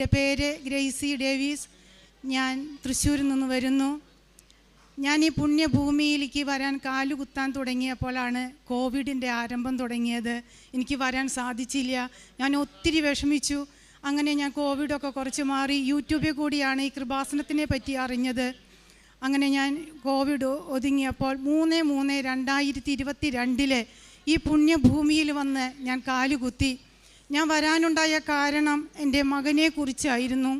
എന്റെ പേര് Gracy Davies. ഞാൻ തൃശ്ശൂരിൽ നിന്ന് വരുന്നു. ഞാൻ ഈ പുണ്യഭൂമിയിലേക്ക് വരാൻ കാലുകുത്താൻ തുടങ്ങിയപ്പോഴാണ് കോവിഡിന്റെ ആരംഭം തുടങ്ങിയത്. എനിക്ക് വരാൻ സാധിച്ചില്ല. ഞാൻ ഒത്തിരി വിഷമിച്ചു. അങ്ങനെ ഞാൻ കോവിഡൊക്കെ കുറച്ച് മാറി യൂട്യൂബിൽ കൂടിയാണ് ഈ കൃപാസനത്തിനെ പറ്റി അറിഞ്ഞത്. അങ്ങനെ ഞാൻ കോവിഡ് ഒതുങ്ങിയപ്പോൾ മൂന്ന് മൂന്ന് രണ്ടായിരത്തി ഇരുപത്തി ഈ പുണ്യഭൂമിയിൽ വന്ന് ഞാൻ കാലുകുത്തി ഞാൻ വരാനുണ്ടായ കാരണം എന്റെ മകനെ കുറിച്ചായിരുന്നു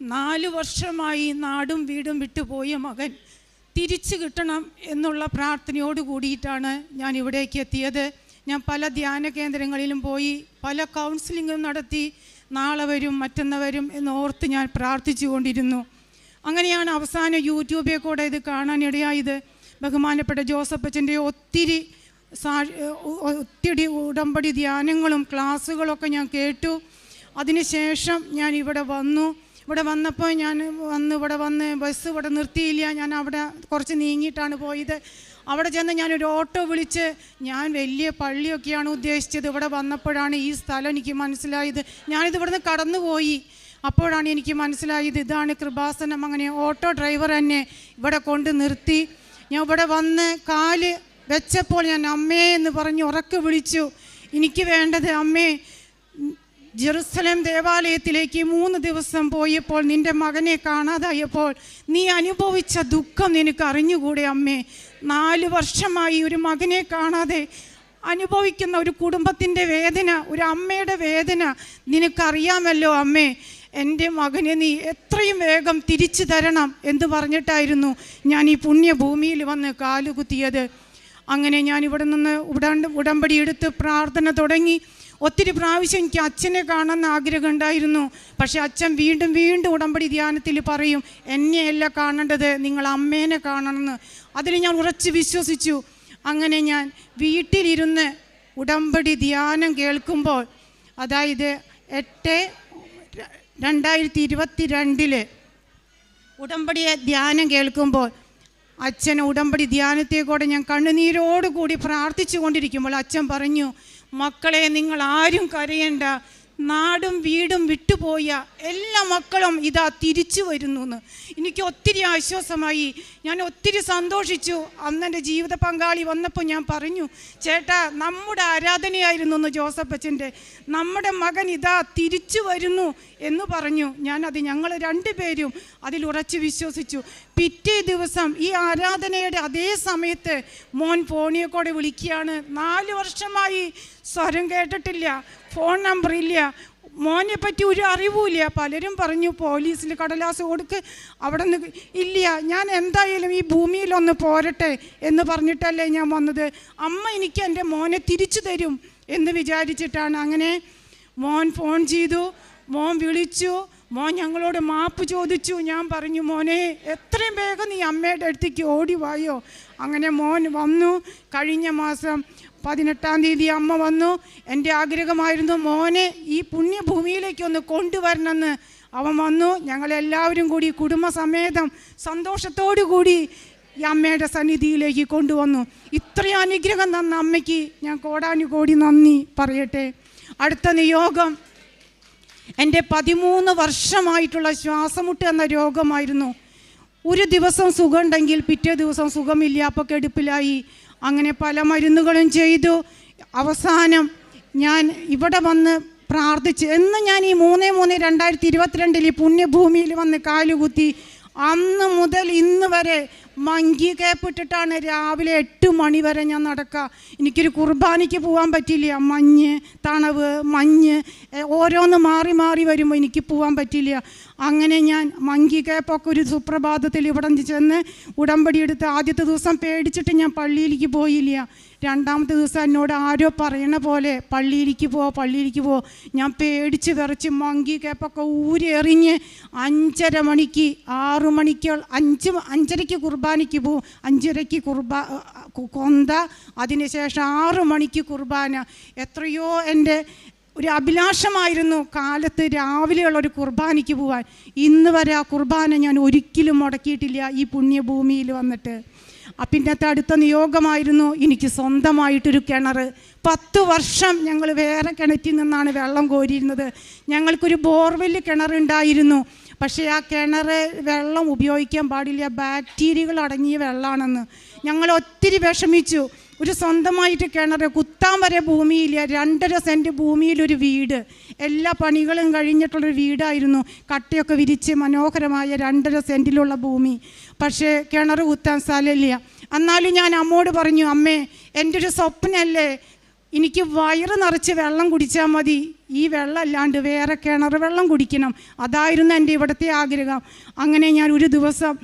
നാല് വർഷമായി നാടും വീടും വിട്ടുപോയ മകൻ തിരിച്ചു കിട്ടണം എന്നുള്ള പ്രാർത്ഥനയോട് കൂടിയിട്ടാണ് ഞാൻ ഇവിടേക്ക് എത്തിയത്. ഞാൻ പല ധ്യാന കേന്ദ്രങ്ങളിലും പോയി പല കൗൺസിലിങ്ങും നടത്തി നാളെ വരും മറ്റന്നവരും എന്നോർത്ത് ഞാൻ പ്രാർത്ഥിച്ചു കൊണ്ടിരുന്നു അങ്ങനെയാണ് അവസാനം യൂട്യൂബിൽ കൂടെ ഇത് കാണാനിടയായത്. ബഹുമാനപ്പെട്ട ജോസഫ് അച്ഛന്റെ ഒത്തിരി ഒത്തിരി ഉടമ്പടി ധ്യാനങ്ങളും ക്ലാസ്സുകളൊക്കെ ഞാൻ കേട്ടു. അതിനുശേഷം ഞാൻ ഇവിടെ വന്നു. ഇവിടെ വന്നപ്പോൾ ഞാൻ വന്ന് ഇവിടെ വന്ന് ബസ് ഇവിടെ നിർത്തിയില്ല. ഞാൻ അവിടെ കുറച്ച് നീങ്ങിയിട്ടാണ് പോയത്. അവിടെ ചെന്ന് ഞാനൊരു ഓട്ടോ വിളിച്ച് ഞാൻ വലിയ പള്ളിയൊക്കെയാണ് ഉദ്ദേശിച്ചത്. ഇവിടെ വന്നപ്പോഴാണ് ഈ സ്ഥലം എനിക്ക് മനസ്സിലായത്. ഞാനിത് ഇവിടുന്ന് കടന്നുപോയി. അപ്പോഴാണ് എനിക്ക് മനസ്സിലായത് ഇതാണ് കൃപാസനം. അങ്ങനെ ഓട്ടോ ഡ്രൈവർ തന്നെ ഇവിടെ കൊണ്ട് നിർത്തി. ഞാൻ ഇവിടെ വന്ന് കാൽ വെച്ചപ്പോൾ ഞാൻ അമ്മേ എന്ന് പറഞ്ഞ് ഉറക്കെ വിളിച്ചു. എനിക്ക് വേണ്ടത് അമ്മേ ജെറുസലേം ദേവാലയത്തിലേക്ക് മൂന്ന് ദിവസം പോയപ്പോൾ നിന്റെ മകനെ കാണാതായപ്പോൾ നീ അനുഭവിച്ച ദുഃഖം നിനക്ക് അറിഞ്ഞുകൂടെ അമ്മേ? നാല് വർഷമായി ഒരു മകനെ കാണാതെ അനുഭവിക്കുന്ന ഒരു കുടുംബത്തിന്റെ വേദന ഒരു അമ്മയുടെ വേദന നിനക്കറിയാമല്ലോ അമ്മേ? എന്റെ മകനെ നീ എത്രയും വേഗം തിരിച്ചു തരണം എന്ന് പറഞ്ഞിട്ടായിരുന്നു ഞാൻ ഈ പുണ്യഭൂമിയിൽ വന്ന് കാലുകുത്തിയത്. അങ്ങനെ ഞാൻ ഇവിടെ നിന്ന് ഉടണ്ട് ഉടമ്പടി എടുത്ത് പ്രാർത്ഥന തുടങ്ങി. ഒത്തിരി പ്രാവശ്യം എനിക്ക് അച്ഛനെ കാണാൻ ആഗ്രഹം ഉണ്ടായിരുന്നു. പക്ഷേ അച്ഛൻ വീണ്ടും വീണ്ടും ഉടമ്പടി ധ്യാനത്തിൽ പറയും എന്നെയല്ല കാണേണ്ടത് നിങ്ങൾ അമ്മേനെ കാണണമെന്ന്. അതിൽ ഞാൻ ഉറച്ച് വിശ്വസിച്ചു. അങ്ങനെ ഞാൻ വീട്ടിലിരുന്ന് ഉടമ്പടി ധ്യാനം കേൾക്കുമ്പോൾ അതായത് എട്ട് രണ്ടായിരത്തി ഇരുപത്തി രണ്ടിൽ ഉടമ്പടിയെ ധ്യാനം കേൾക്കുമ്പോൾ അച്ഛൻ ഉടമ്പടി ധ്യാനത്തെക്കൂടെ ഞാൻ കണ്ണുനീരോടുകൂടി പ്രാർത്ഥിച്ചു കൊണ്ടിരിക്കുമ്പോൾ അച്ഛൻ പറഞ്ഞു മക്കളെ നിങ്ങൾ ആരും കരയേണ്ട. നാടും വീടും വിട്ടുപോയ എല്ലാ മക്കളും ഇതാ തിരിച്ചു വരുന്നു എന്ന് എനിക്ക് ഒത്തിരി ആശ്വാസമായി. ഞാൻ ഒത്തിരി സന്തോഷിച്ചു. അന്ന് എന്റെ ജീവിത പങ്കാളി വന്നപ്പോൾ ഞാൻ പറഞ്ഞു ചേട്ടാ നമ്മുടെ ആരാധനയായിരുന്നു എന്ന് ജോസഫ് അച്ഛന്റെ. നമ്മുടെ മകൻ ഇതാ തിരിച്ചു വരുന്നു എന്ന് പറഞ്ഞു. ഞാനത് ഞങ്ങൾ രണ്ടുപേരും അതിൽ ഉറച്ചു വിശ്വസിച്ചു. പിറ്റേ ദിവസം ഈ ആരാധനയുടെ അതേ സമയത്ത് മോൻ ഫോണിയെ കൂടെ വിളിക്കുകയാണ്. നാല് വർഷമായി സ്വരം കേട്ടിട്ടില്ല ഫോൺ നമ്പർ ഇല്ല മോനെ പറ്റി ഒരു അറിവുമില്ല. പലരും പറഞ്ഞു പോലീസിൽ കടലാസ് കൊടുക്ക് അവിടെ നിന്ന് ഇല്ല ഞാൻ എന്തായാലും ഈ ഭൂമിയിലൊന്ന് പോരട്ടെ എന്ന് പറഞ്ഞിട്ടല്ലേ ഞാൻ വന്നത്. അമ്മ എനിക്ക് എന്റെ മോനെ തിരിച്ചു തരും എന്ന് വിചാരിച്ചിട്ടാണ്. അങ്ങനെ മോൻ ഫോൺ ചെയ്തു മോൻ വിളിച്ചു മോൻ ഞങ്ങളോട് മാപ്പ് ചോദിച്ചു. ഞാൻ പറഞ്ഞു മോനെ എത്രയും വേഗം നീ അമ്മയുടെ അടുത്തേക്ക് ഓടി വായോ? അങ്ങനെ മോൻ വന്നു. കഴിഞ്ഞ മാസം പതിനെട്ടാം തീയതി അമ്മ വന്നു. എന്റെ ആഗ്രഹമായിരുന്നു മോനെ ഈ പുണ്യഭൂമിയിലേക്ക് ഒന്ന് കൊണ്ടുവരണമെന്ന്. അവൻ വന്നു. ഞങ്ങളെല്ലാവരും കൂടി കുടുംബസമേതം സന്തോഷത്തോടു കൂടി ഈ അമ്മയുടെ സന്നിധിയിലേക്ക് കൊണ്ടുവന്നു. ഇത്രയും അനുഗ്രഹം തന്ന അമ്മയ്ക്ക് ഞാൻ കോടാനുകോടി നന്ദി പറയട്ടെ. അടുത്ത നിയോഗം. എന്റെ പതിമൂന്ന് വർഷമായിട്ടുള്ള ശ്വാസമുട്ട് എന്ന രോഗമായിരുന്നു. ഒരു ദിവസം സുഖമുണ്ടെങ്കിൽ പിറ്റേ ദിവസം സുഖമില്ല അപ്പോൾ കെടുപ്പിലായി. അങ്ങനെ പല മരുന്നുകളും ചെയ്തു. അവസാനം ഞാൻ ഇവിടെ വന്ന് പ്രാർത്ഥിച്ച് എന്ന് ഞാൻ ഈ മൂന്ന് മൂന്ന് രണ്ടായിരത്തി ഇരുപത്തിരണ്ടിൽ ഈ പുണ്യഭൂമിയിൽ വന്ന് കാലുകുത്തി അന്ന് മുതൽ ഇന്ന് വരെ മങ്കി കേപ്പിട്ടിട്ടാണ് രാവിലെ എട്ട് മണി വരെ ഞാൻ നടക്കുക എനിക്കൊരു കുർബാനയ്ക്ക് പോകാൻ പറ്റില്ല. മഞ്ഞ് തണവ് മഞ്ഞ് ഓരോന്ന് മാറി മാറി വരുമ്പോൾ എനിക്ക് പോകാൻ പറ്റില്ല. അങ്ങനെ ഞാൻ മങ്കി കേപ്പൊക്കെ ഒരു സുപ്രഭാതത്തിൽ ഇവിടെ ചെന്ന് ഉടമ്പടി എടുത്ത് ആദ്യത്തെ ദിവസം പേടിച്ചിട്ട് ഞാൻ പള്ളിയിലേക്ക് പോയില്ല. രണ്ടാമത്തെ ദിവസം എന്നോട് ആരോ പറയണ പോലെ പള്ളിയിലേക്ക് പോ പള്ളിയിലേക്ക് പോ. ഞാൻ പേടിച്ച് വിറച്ച് മങ്കി കേപ്പൊക്കെ ഊരി എറിഞ്ഞ് അഞ്ചര മണിക്ക് ആറു മണിക്ക് അഞ്ച് അഞ്ചരയ്ക്ക് കുർബാനയ്ക്ക് പോവും അഞ്ചരയ്ക്ക് കുർബാ കൊന്ത. അതിനുശേഷം ആറു മണിക്ക് കുർബാന. എത്രയോ എന്റെ ഒരു അഭിലാഷമായിരുന്നു കാലത്ത് രാവിലെയുള്ള ഒരു കുർബാനയ്ക്ക് പോവാൻ. ഇന്ന് വരെ ആ കുർബാന ഞാൻ ഒരിക്കലും മുടക്കിയിട്ടില്ല ഈ പുണ്യഭൂമിയിൽ വന്നിട്ട്. പിന്നത്തെ അടുത്ത നിയോഗമായിരുന്നു എനിക്ക് സ്വന്തമായിട്ടൊരു കിണർ പത്ത് വർഷം ഞങ്ങൾ വേറെ കിണറ്റിൽ നിന്നാണ് വെള്ളം കോരിയിരുന്നത്. ഞങ്ങൾക്കൊരു ബോർവെൽ കിണറുണ്ടായിരുന്നു പക്ഷേ ആ കിണർ വെള്ളം ഉപയോഗിക്കാൻ പാടില്ല. ബാക്ടീരിയകൾ അടങ്ങിയ വെള്ളമാണെന്ന് ഞങ്ങൾ ഒത്തിരി വിഷമിച്ചു. ഒരു സ്വന്തമായിട്ട് കിണർ കുത്താൻ വരെ ഭൂമിയില്ല. രണ്ടര സെന്റ് ഭൂമിയിലൊരു വീട്. എല്ലാ പണികളും കഴിഞ്ഞിട്ടുള്ളൊരു വീടായിരുന്നു. കട്ടയൊക്കെ വിരിച്ച് മനോഹരമായ രണ്ടര സെന്റിലുള്ള ഭൂമി. പക്ഷേ കിണർ കുത്താൻ സ്ഥലമില്ല. എന്നാലും ഞാൻ അമ്മോട് പറഞ്ഞു അമ്മേ എന്റെ ഒരു സ്വപ്നമല്ലേ എനിക്ക് വയറ് നിറച്ച് വെള്ളം കുടിച്ചാൽ മതി. ഈ വെള്ളം അല്ലാണ്ട് വേറെ കിണർ വെള്ളം കുടിക്കണം. അതായിരുന്നു എന്റെ ഇവിടുത്തെ ആഗ്രഹം. അങ്ങനെ ഞാൻ ഒരു ദിവസം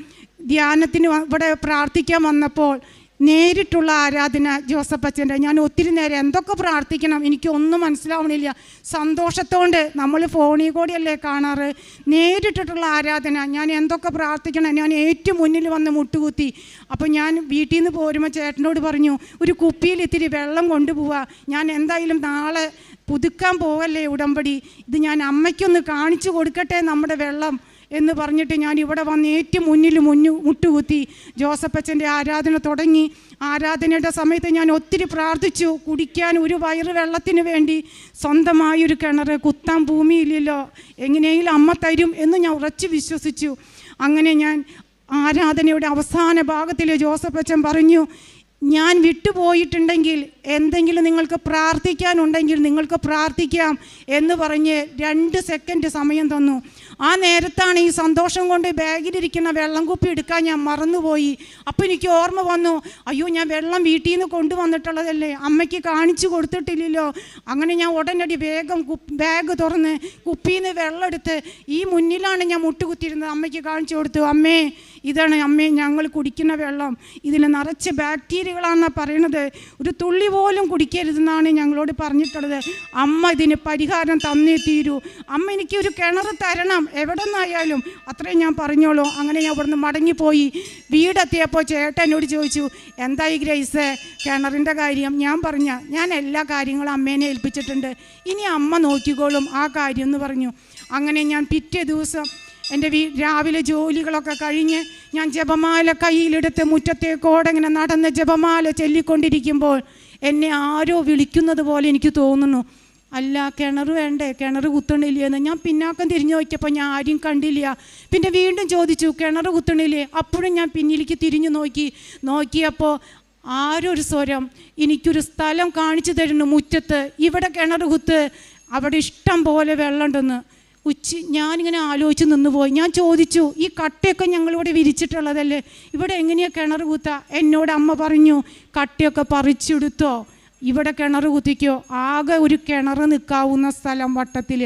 ധ്യാനത്തിന് ഇവിടെ പ്രാർത്ഥിക്കാൻ വന്നപ്പോൾ നേരിട്ടുള്ള ആരാധന ജോസഫ് അച്ഛന്റെ. ഞാൻ ഒത്തിരി നേരം എന്തൊക്കെ പ്രാർത്ഥിക്കണം എനിക്കൊന്നും മനസ്സിലാവണില്ല. സന്തോഷത്തോണ്ട് നമ്മൾ ഫോണിൽ കൂടിയല്ലേ കാണാറ്. നേരിട്ടിട്ടുള്ള ആരാധന ഞാൻ എന്തൊക്കെ പ്രാർത്ഥിക്കണം ഞാൻ ഏറ്റവും മുന്നിൽ വന്ന് മുട്ടുകുത്തി. അപ്പോൾ ഞാൻ വീട്ടിൽ നിന്ന് പോരുമ്പോൾ ചേട്ടനോട് പറഞ്ഞു ഒരു കുപ്പിയിൽ ഇത്തിരി വെള്ളം കൊണ്ടുപോവാ. ഞാൻ എന്തായാലും നാളെ പുതുക്കാൻ പോവല്ലേ ഉടമ്പടി. ഇത് ഞാൻ അമ്മയ്ക്കൊന്ന് കാണിച്ചു കൊടുക്കട്ടെ നമ്മുടെ വെള്ളം. എന്ന് പറഞ്ഞിട്ട് ഞാൻ ഇവിടെ വന്ന് ഏറ്റവും മുന്നിൽ മുന്നു മുട്ടുകുത്തി ജോസഫച്ചന്റെ ആരാധന തുടങ്ങി. ആരാധനയുടെ സമയത്ത് ഞാൻ ഒത്തിരി പ്രാർത്ഥിച്ചു. കുടിക്കാൻ ഒരു വയറ് വെള്ളത്തിന് വേണ്ടി സ്വന്തമായൊരു കിണർ കുത്താൻ ഭൂമിയില്ലല്ലോ. എങ്ങനെയെങ്കിലും അമ്മ തരും എന്ന് ഞാൻ ഉറച്ചു വിശ്വസിച്ചു. അങ്ങനെ ഞാൻ ആരാധനയുടെ അവസാന ഭാഗത്തിൽ ജോസഫ് ജോസഫച്ചൻ പറഞ്ഞു ഞാൻ വിട്ടുപോയിട്ടുണ്ടെങ്കിൽ എന്തെങ്കിലും നിങ്ങൾക്ക് പ്രാർത്ഥിക്കാനുണ്ടെങ്കിൽ നിങ്ങൾക്ക് പ്രാർത്ഥിക്കാം എന്ന് പറഞ്ഞ് രണ്ട് സെക്കൻഡ് സമയം തന്നു. ആ നേരത്താണ് ഈ സന്തോഷം കൊണ്ട് ബാഗിലിരിക്കുന്ന വെള്ളം കുപ്പി എടുക്കാൻ ഞാൻ മറന്നുപോയി. അപ്പോൾ എനിക്ക് ഓർമ്മ വന്നു അയ്യോ ഞാൻ വെള്ളം വീട്ടിൽ നിന്ന് കൊണ്ടുവന്നിട്ടുള്ളതല്ലേ? അമ്മയ്ക്ക് കാണിച്ചു കൊടുത്തിട്ടില്ലല്ലോ. അങ്ങനെ ഞാൻ ഉടനടി വേഗം ബാഗ് തുറന്ന് കുപ്പിയിൽ നിന്ന് വെള്ളം എടുത്ത് ഈ മുന്നിലാണ് ഞാൻ മുട്ടുകുത്തിയിരുന്നത്. അമ്മയ്ക്ക് കാണിച്ചു കൊടുത്തു അമ്മേ ഇതാണ് അമ്മേ ഞങ്ങൾ കുടിക്കുന്ന വെള്ളം. ഇതിൽ നിറച്ച് ബാക്ടീരിയകളാണെന്നാണ് പറയണത്. ഒരു തുള്ളി പോലും കുടിക്കരുതെന്നാണ് ഞങ്ങളോട് പറഞ്ഞിട്ടുള്ളത്. അമ്മ ഇതിന് പരിഹാരം തന്നേ തീരൂ. അമ്മ എനിക്ക് ഒരു കിണർ തരണം. എവിടെ നിന്നായാലും അത്രയും ഞാൻ പറഞ്ഞോളൂ. അങ്ങനെ ഞാൻ ഇവിടുന്ന് മടങ്ങിപ്പോയി. വീടെത്തിയപ്പോൾ ചേട്ടനോട് ചോദിച്ചു എന്തായി ഗ്രേസ്? കിണറിന്റെ കാര്യം ഞാൻ പറഞ്ഞ ഞാൻ എല്ലാ കാര്യങ്ങളും അമ്മേനെ ഏൽപ്പിച്ചിട്ടുണ്ട്. ഇനി അമ്മ നോക്കിക്കോളും ആ കാര്യം എന്ന് പറഞ്ഞു. അങ്ങനെ ഞാൻ പിറ്റേ ദിവസം എന്റെ വീ രാവിലെ ജോലികളൊക്കെ കഴിഞ്ഞ് ഞാൻ ജപമാല കയ്യിലെടുത്ത് മുറ്റത്തേക്കോടെ ഇങ്ങനെ നടന്ന് ജപമാല ചൊല്ലിക്കൊണ്ടിരിക്കുമ്പോൾ എന്നെ ആരോ വിളിക്കുന്നത് പോലെ എനിക്ക് തോന്നുന്നു. അല്ല കിണർ വേണ്ടേ? കിണർ കുത്തണില്ലേ ഞാൻ പിന്നാക്കം തിരിഞ്ഞു നോക്കിയപ്പോൾ ഞാൻ ആരും കണ്ടില്ല. പിന്നെ വീണ്ടും ചോദിച്ചു കിണർ കുത്തണില്ലേ? അപ്പോഴും ഞാൻ പിന്നിലേക്ക് തിരിഞ്ഞു നോക്കി. നോക്കിയപ്പോൾ ആരൊരു സ്വരം? എനിക്കൊരു സ്ഥലം കാണിച്ചു തരുന്നു മുറ്റത്ത്. ഇവിടെ കിണർ കുത്ത്. അവിടെ ഇഷ്ടം പോലെ വെള്ളമുണ്ടെന്ന്. ഉച്ച ഞാനിങ്ങനെ ആലോചിച്ച് നിന്നുപോയി. ഞാൻ ചോദിച്ചു ഈ കട്ടയൊക്കെ ഞങ്ങളിവിടെ വിരിച്ചിട്ടുള്ളതല്ലേ? ഇവിടെ എങ്ങനെയാണ് കിണർ കൂത്ത? എന്നോട് അമ്മ പറഞ്ഞു കട്ടയൊക്കെ പറിച്ചെടുത്തോ. ഇവിടെ കിണർ കുത്തിക്കോ. ആകെ ഒരു കിണർ നിൽക്കാവുന്ന സ്ഥലം വട്ടത്തിൽ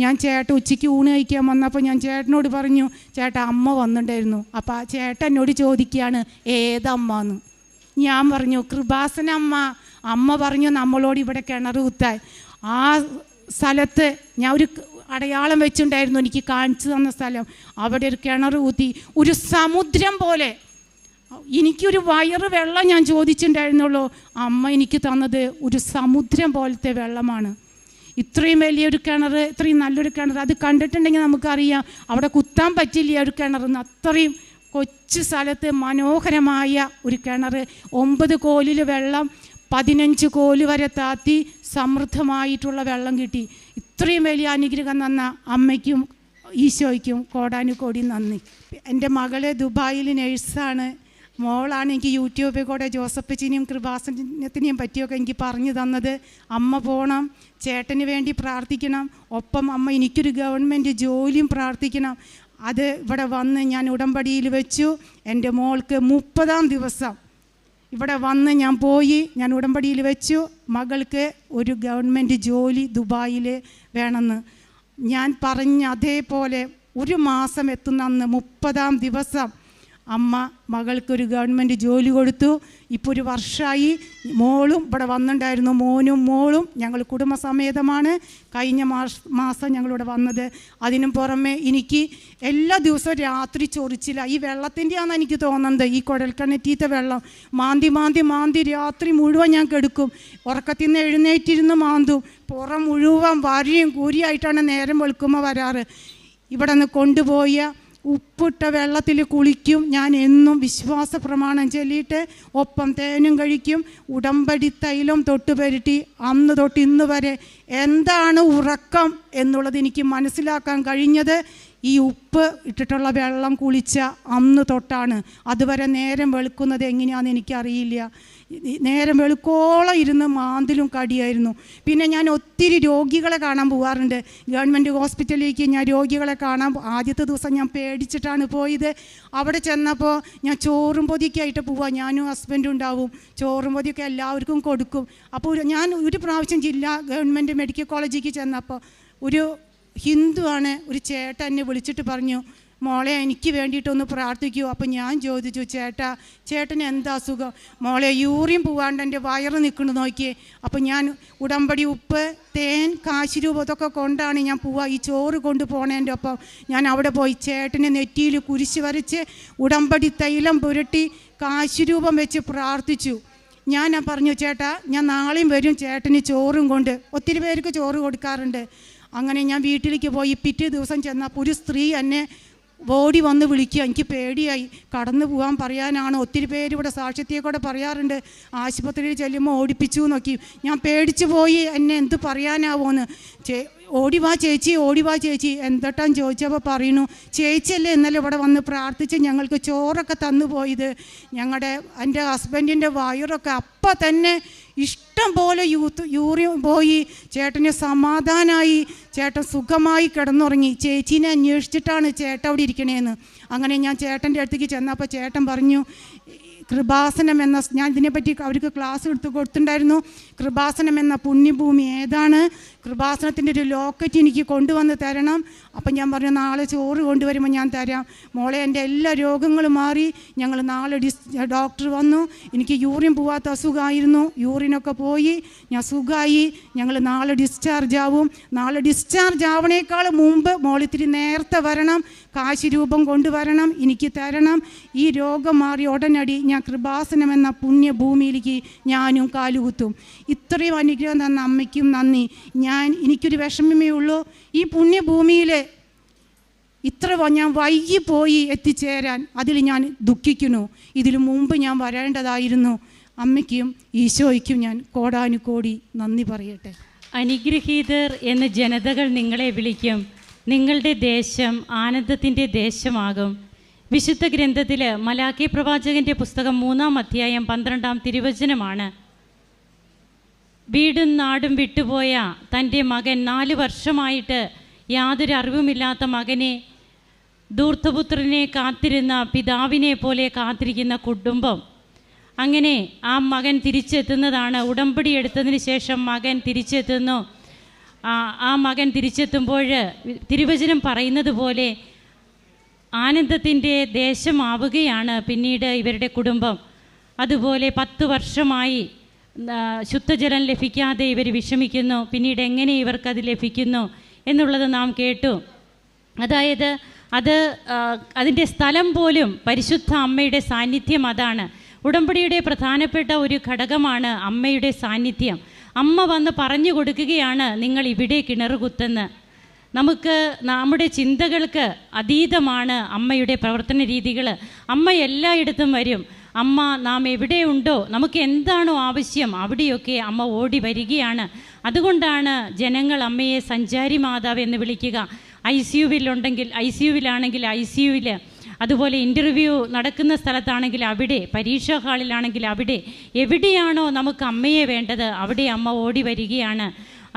ഞാൻ ചേട്ടൻ ഉച്ചയ്ക്ക് ഊണ് കഴിക്കാൻ വന്നപ്പോൾ ഞാൻ ചേട്ടനോട് പറഞ്ഞു ചേട്ട അമ്മ വന്നിട്ടുണ്ടായിരുന്നു. അപ്പോൾ ആ ചേട്ടൻ എന്നോട് ചോദിക്കുകയാണ് ഏതമ്മ എന്ന് ഞാൻ പറഞ്ഞു കൃപാസന അമ്മ. അമ്മ പറഞ്ഞു നമ്മളോട് ഇവിടെ കിണർ കുത്താൻ. ആ സ്ഥലത്ത് ഞാൻ ഒരു അടയാളം വെച്ചിട്ടുണ്ടായിരുന്നു എനിക്ക് കാണിച്ചു തന്ന സ്ഥലം. അവിടെ ഒരു കിണർ കുത്തി. ഒരു സമുദ്രം പോലെ എനിക്കൊരു വയറ് വെള്ളം ഞാൻ ചോദിച്ചിട്ടുണ്ടായിരുന്നുള്ളൂ അമ്മ എനിക്ക് തന്നത് ഒരു സമുദ്രം പോലത്തെ വെള്ളമാണ്. ഇത്രയും വലിയൊരു കിണർ ഇത്രയും നല്ലൊരു കിണർ അത് കണ്ടിട്ടുണ്ടെങ്കിൽ നമുക്കറിയാം അവിടെ കുത്താൻ പറ്റില്ല ഒരു കിണറെന്ന്. അത്രയും കൊച്ചു സ്ഥലത്ത് മനോഹരമായ ഒരു കിണർ ഒമ്പത് കോലിൽ വെള്ളം പതിനഞ്ച് കോൽ വരെ താത്തി സമൃദ്ധമായിട്ടുള്ള വെള്ളം കിട്ടി. ഇത്രയും വലിയ അനുഗ്രഹം തന്ന അമ്മയ്ക്കും ഈശോയ്ക്കും കോടാനുകോടി നന്ദി. എന്റെ മകൾ ദുബായിൽ നേഴ്സാണ് മോളാണ് എനിക്ക് യൂട്യൂബിൽ കൂടെ ജോസഫച്ചിനെയും കൃപാസനത്തിനെയും പറ്റിയൊക്കെ എനിക്ക് പറഞ്ഞു തന്നത്. അമ്മ പോകണം ചേട്ടന് വേണ്ടി പ്രാർത്ഥിക്കണം ഒപ്പം അമ്മ എനിക്കൊരു ഗവൺമെന്റ് ജോലിയും പ്രാർത്ഥിക്കണം. അത് ഇവിടെ വന്ന് ഞാൻ ഉടമ്പടിയിൽ വെച്ചു. എന്റെ മോൾക്ക് മുപ്പതാം ദിവസം ഇവിടെ വന്ന് ഞാൻ പോയി ഞാൻ ഉടമ്പടിയിൽ വെച്ചു. മകൾക്ക് ഒരു ഗവൺമെന്റ് ജോലി ദുബായിൽ വേണമെന്ന്. ഞാൻ പറഞ്ഞ അതേപോലെ ഒരു മാസം എത്തുന്ന അന്ന് മുപ്പതാം ദിവസം അമ്മ മകൾക്കൊരു ഗവൺമെന്റ് ജോലി കൊടുത്തു. ഇപ്പോൾ ഒരു വർഷമായി മോളും ഇവിടെ വന്നിട്ടുണ്ടായിരുന്നു. മോനും മോളും ഞങ്ങൾ കുടുംബസമേതമാണ്. കഴിഞ്ഞ മാസ ഞങ്ങളിവിടെ വന്നത്. അതിനും പുറമെ എനിക്ക് എല്ലാ ദിവസവും രാത്രി ചൊറിച്ചില്ല ഈ വെള്ളത്തിന്റെയാണ് എനിക്ക് തോന്നുന്നത്. ഈ കുഴൽക്കിണറ്റീത്തെ വെള്ളം. മാന്തി മാന്തി മാന്തി രാത്രി മുഴുവൻ ഞാൻ കെടുക്കും. ഉറക്കത്തിൽ നിന്ന് എഴുന്നേറ്റിരുന്ന് മാന്തും. പുറം മുഴുവൻ വരിയും കൂരിയായിട്ടാണ് നേരം വെളുക്കുമ്പോൾ വരാറ്. ഇവിടെ നിന്ന് കൊണ്ടുപോയ ഉപ്പിട്ട വെള്ളത്തിൽ കുളിക്കും. ഞാൻ എന്നും വിശ്വാസ പ്രമാണം ചൊല്ലിയിട്ട് ഒപ്പം തേനും കഴിക്കും. ഉടമ്പടി തൈലം തൊട്ട് പരട്ടി അന്ന് തൊട്ട് ഇന്ന് വരെ. എന്താണ് ഉറക്കം എന്നുള്ളത് എനിക്ക് മനസ്സിലാക്കാൻ കഴിഞ്ഞത്. ഈ ഉപ്പ് ഇട്ടിട്ടുള്ള വെള്ളം കുളിച്ച അന്ന് തൊട്ടാണ്. അതുവരെ നേരം വെളുക്കുന്നത് എങ്ങനെയാണെന്ന് എനിക്കറിയില്ല. നേരം വെളുക്കോളം ഇരുന്ന് മാന്തിലും കടിയായിരുന്നു. പിന്നെ ഞാൻ ഒത്തിരി രോഗികളെ കാണാൻ പോകാറുണ്ട് ഗവൺമെന്റ് ഹോസ്പിറ്റലിലേക്ക് ഞാൻ രോഗികളെ കാണാൻ ആദ്യത്തെ ദിവസം ഞാൻ പേടിച്ചിട്ടാണ് പോയത്. അവിടെ ചെന്നപ്പോൾ ഞാൻ ചോറും പൊതിക്കായിട്ട് പോവാം. ഞാനും ഹസ്ബൻഡും ഉണ്ടാവും. ചോറും പൊതിയൊക്കെ എല്ലാവർക്കും കൊടുക്കും. അപ്പോൾ ഞാൻ ഒരു പ്രാവശ്യം ജില്ലാ ഗവൺമെന്റ് മെഡിക്കൽ കോളേജിലേക്ക് ചെന്നപ്പോൾ ഒരു ഹിന്ദുവാണ്. ഒരു ചേട്ടൻ എന്നെ വിളിച്ചിട്ട് പറഞ്ഞു മോളെ എനിക്ക് വേണ്ടിയിട്ടൊന്ന് പ്രാർത്ഥിക്കൂ. അപ്പം ഞാൻ ചോദിച്ചു ചേട്ടാ ചേട്ടന് എന്താ അസുഖം? മോളെ യൂറിയും പോവാണ്ട് എന്റെ വയറ് നിൽക്കുന്നു നോക്കിയേ. അപ്പം ഞാൻ ഉടമ്പടി ഉപ്പ് തേൻ കാശിരൂപ ഇതൊക്കെ കൊണ്ടാണ് ഞാൻ പോവുക ഈ ചോറ് കൊണ്ട് പോണേന്റെ ഒപ്പം. ഞാൻ അവിടെ പോയി ചേട്ടനെ നെറ്റിയിൽ കുരിശ് വരച്ച് ഉടമ്പടി തൈലം പുരട്ടി കാശിരൂപം വെച്ച് പ്രാർത്ഥിച്ചു. ഞാൻ പറഞ്ഞു ചേട്ടാ ഞാൻ നാളെയും വരും ചേട്ടന് ചോറും കൊണ്ട്. ഒത്തിരി പേർക്ക് ചോറ് കൊടുക്കാറുണ്ട്. അങ്ങനെ ഞാൻ വീട്ടിലേക്ക് പോയി. പിറ്റേ ദിവസം ചെന്നപ്പോൾ ഒരു സ്ത്രീ എന്നെ ഓടി വന്ന് വിളിക്കുക. എനിക്ക് പേടിയായി. കടന്നു പോകാൻ പറയാനാണ്. ഒത്തിരി പേര് ഇവിടെ സാക്ഷ്യത്തെ കൂടെ പറയാറുണ്ട്. ആശുപത്രിയിൽ ചെല്ലുമ്പോൾ ഓടിപ്പിച്ചു നോക്കി ഞാൻ പേടിച്ചു പോയി. എന്നെ എന്ത് പറയാനാവോന്ന്. ചേ ഓടി വാ ചേച്ചി ഓടി വാ ചേച്ചി. എന്തൊട്ടാൻ ചോദിച്ചപ്പോൾ പറയുന്നു ചേച്ചിയല്ലേ ഇന്നലെ ഇവിടെ വന്ന് പ്രാർത്ഥിച്ച് ഞങ്ങൾക്ക് ചോറൊക്കെ തന്നു പോയത് ഞങ്ങളുടെ എന്റെ ഹസ്ബൻഡിന്റെ വയറൊക്കെ അപ്പം തന്നെ ഇഷ്ടം പോലെ യൂത്ത് യൂറി പോയി ചേട്ടന് സമാധാനമായി ചേട്ടൻ സുഖമായി കിടന്നുറങ്ങി. ചേച്ചീനെ അന്വേഷിച്ചിട്ടാണ് ചേട്ടൻ അവിടെ ഇരിക്കണേന്ന്. അങ്ങനെ ഞാൻ ചേട്ടന്റെ അടുത്തേക്ക് ചെന്നപ്പോൾ ചേട്ടൻ പറഞ്ഞു കൃപാസനം എന്ന ഞാൻ ഇതിനെപ്പറ്റി അവർക്ക് ക്ലാസ് എടുത്ത് കൊടുത്തിട്ടുണ്ടായിരുന്നു. കൃപാസനം എന്ന പുണ്യഭൂമി ഏതാണ്? കൃപാസനത്തിന്റെ ഒരു ലോക്കറ്റ് എനിക്ക് കൊണ്ടുവന്ന് തരണം. അപ്പം ഞാൻ പറഞ്ഞു നാളെ ചോറ് കൊണ്ടുവരുമ്പോൾ ഞാൻ തരാം. മോളെ എന്റെ എല്ലാ രോഗങ്ങളും മാറി. ഞങ്ങൾ നാളെ ഡിസ് ഡോക്ടർ വന്നു. എനിക്ക് യൂറിൻ പോവാത്ത അസുഖമായിരുന്നു. യൂറിനൊക്കെ പോയി. ഞാൻ സുഖമായി. ഞങ്ങൾ നാളെ ഡിസ്ചാർജ് ആവും. നാളെ ഡിസ്ചാർജ് ആവണേക്കാൾ മുമ്പ് മോളിത്തിരി നേരത്തെ വരണം. കാശ് രൂപം കൊണ്ടുവരണം. എനിക്ക് തരണം. ഈ രോഗം മാറി ഉടനടി ഞാൻ കൃപാസനം എന്ന പുണ്യഭൂമിയിലേക്ക് ഞാനും കാലുകുത്തും. ഇത്രയും അനുഗ്രഹം തന്ന അമ്മയ്ക്കും നന്ദി. ഞാൻ എനിക്കൊരു വിഷമമേ ഉള്ളൂ. ഈ പുണ്യഭൂമിയിൽ ഇത്ര ഞാൻ വൈകിപ്പോയി എത്തിച്ചേരാൻ അതിൽ ഞാൻ ദുഃഖിക്കുന്നു. ഇതിനു മുമ്പ് ഞാൻ വരേണ്ടതായിരുന്നു. അമ്മയ്ക്കും ഈശോയ്ക്കും ഞാൻ കോടാനുകോടി നന്ദി പറയട്ടെ. അനുഗ്രഹീതർ എന്ന ജനതകൾ നിങ്ങളെ വിളിക്കും. നിങ്ങളുടെ ദേശം ആനന്ദത്തിന്റെ ദേശമാകും. വിശുദ്ധ ഗ്രന്ഥത്തിൽ മലാക്കി പ്രവാചകന്റെ പുസ്തകം മൂന്നാം അധ്യായം പന്ത്രണ്ടാം തിരുവചനമാണ്. വീടും നാടും വിട്ടുപോയ തന്റെ മകൻ നാല് വർഷമായിട്ട് യാതൊരു അറിവുമില്ലാത്ത മകനെ ദൂർത്തപുത്രനെ കാത്തിരുന്ന പിതാവിനെ പോലെ കാത്തിരിക്കുന്ന കുടുംബം. അങ്ങനെ ആ മകൻ തിരിച്ചെത്തുന്നതാണ്. ഉടമ്പടി എടുത്തതിന് ശേഷം മകൻ തിരിച്ചെത്തുന്നു. ആ മകൻ തിരിച്ചെത്തുമ്പോൾ തിരുവചനം പറയുന്നത് പോലെ ആനന്ദത്തിന്റെ ദേശമാവുകയാണ് പിന്നീട് ഇവരുടെ കുടുംബം. അതുപോലെ പത്ത് വർഷമായി ശുദ്ധജലം ലഭിക്കാതെ ഇവർ വിഷമിക്കുന്നു പിന്നീട് എങ്ങനെ ഇവർക്കത് ലഭിക്കുന്നു എന്നുള്ളത് നാം കേട്ടു. അതായത് അത് അതിന്റെ സ്ഥലം പോലും പരിശുദ്ധ അമ്മയുടെ സാന്നിധ്യം അതാണ്. ഉടമ്പടിയുടെ പ്രധാനപ്പെട്ട ഒരു ഘടകമാണ് അമ്മയുടെ സാന്നിധ്യം. അമ്മ വന്ന് പറഞ്ഞു കൊടുക്കുകയാണ് നിങ്ങൾ ഇവിടെ കിണറുകുത്തെന്ന്. നമുക്ക് നമ്മുടെ ചിന്തകൾക്ക് അതീതമാണ് അമ്മയുടെ പ്രവർത്തന രീതികൾ അമ്മ എല്ലായിടത്തും വരും. അമ്മ നാം എവിടെയുണ്ടോ നമുക്ക് എന്താണോ ആവശ്യം അവിടെയൊക്കെ അമ്മ ഓടി വരികയാണ്. അതുകൊണ്ടാണ് ജനങ്ങൾ അമ്മയെ സഞ്ചാരി മാതാവ് എന്ന് വിളിക്കുക. ഐ സി യുവിലുണ്ടെങ്കിൽ ഐ സി യുവിലാണെങ്കിൽ ഐ സി യുവിൽ അതുപോലെ ഇന്റർവ്യൂ നടക്കുന്ന സ്ഥലത്താണെങ്കിൽ അവിടെ പരീക്ഷാ ഹാളിലാണെങ്കിൽ അവിടെ. എവിടെയാണോ നമുക്ക് അമ്മയെ വേണ്ടത് അവിടെ അമ്മ ഓടി വരികയാണ്.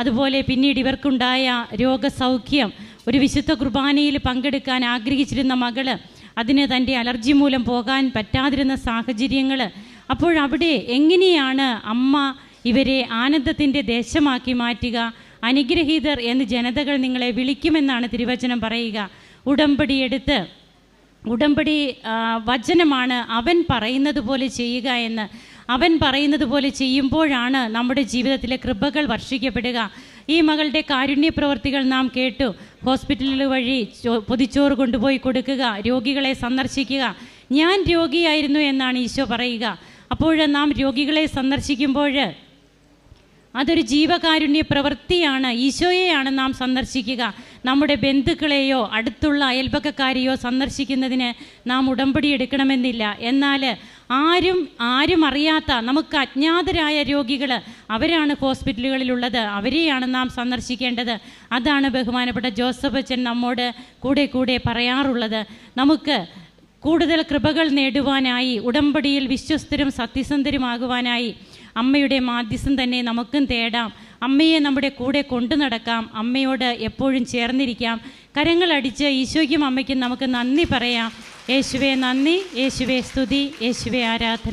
അതുപോലെ പിന്നീട് ഇവർക്കുണ്ടായ രോഗസൗഖ്യം ഒരു വിശുദ്ധ കുർബാനയിൽ പങ്കെടുക്കാൻ ആഗ്രഹിച്ചിരുന്ന മകൾ അതിന് തന്റെ അലർജി മൂലം പോകാൻ പറ്റാതിരുന്ന സാഹചര്യങ്ങൾ അപ്പോഴവിടെ എങ്ങനെയാണ് അമ്മ ഇവരെ ആനന്ദത്തിന്റെ ദേശമാക്കി മാറ്റുക? അനുഗ്രഹീതർ എന്ന് ജനതകൾ നിങ്ങളെ വിളിക്കുമെന്നാണ് തിരുവചനം പറയുക. ഉടമ്പടി എടുത്ത് ഉടമ്പടി വചനമാണ് അവൻ പറയുന്നത് പോലെ ചെയ്യുക എന്ന് അവൻ പറയുന്നത് പോലെ ചെയ്യുമ്പോഴാണ് നമ്മുടെ ജീവിതത്തിലെ കൃപകൾ വർഷിക്കപ്പെടുക. ഈ മകളുടെ കാരുണ്യ പ്രവർത്തികൾ നാം കേട്ടു. ഹോസ്പിറ്റലുകൾ വഴി പൊതിച്ചോറ് കൊണ്ടുപോയി കൊടുക്കുക രോഗികളെ സന്ദർശിക്കുക. ഞാൻ രോഗിയായിരുന്നു എന്നാണ് ഈശോ പറയുക. അപ്പോൾ നാം രോഗികളെ സന്ദർശിക്കുമ്പോൾ അതൊരു ജീവകാരുണ്യ പ്രവൃത്തിയാണ് ഈശോയെയാണ് നാം സന്ദർശിക്കുക. നമ്മുടെ ബന്ധുക്കളെയോ അടുത്തുള്ള അയൽപക്കക്കാരെയോ സന്ദർശിക്കുന്നതിന് നാം ഉടമ്പടി എടുക്കണമെന്നില്ല. എന്നാൽ ആരും ആരും അറിയാത്ത നമുക്ക് അജ്ഞാതരായ രോഗികൾ അവരാണ് ഹോസ്പിറ്റലുകളിലുള്ളത്. അവരെയാണ് നാം സന്ദർശിക്കേണ്ടത്. അതാണ് ബഹുമാനപ്പെട്ട ജോസഫ് അച്ഛൻ നമ്മോട് കൂടെ കൂടെ പറയാറുള്ളത്. നമുക്ക് കൂടുതൽ കൃപകൾ നേടുവാനായി ഉടമ്പടിയിൽ വിശ്വസ്തരും സത്യസന്ധരുമാകുവാനായി അമ്മയുടെ മാധ്യസ്ഥം തന്നെ നമുക്കും തേടാം. അമ്മയെ നമ്മുടെ കൂടെ കൊണ്ടു നടക്കാം. അമ്മയോട് എപ്പോഴും ചേർന്നിരിക്കാം. കരങ്ങളടിച്ച് ഈശോയ്ക്കും അമ്മയ്ക്കും നമുക്ക് നന്ദി പറയാം. യേശുവേ നന്ദി യേശുവേ സ്തുതി യേശുവേ ആരാധന.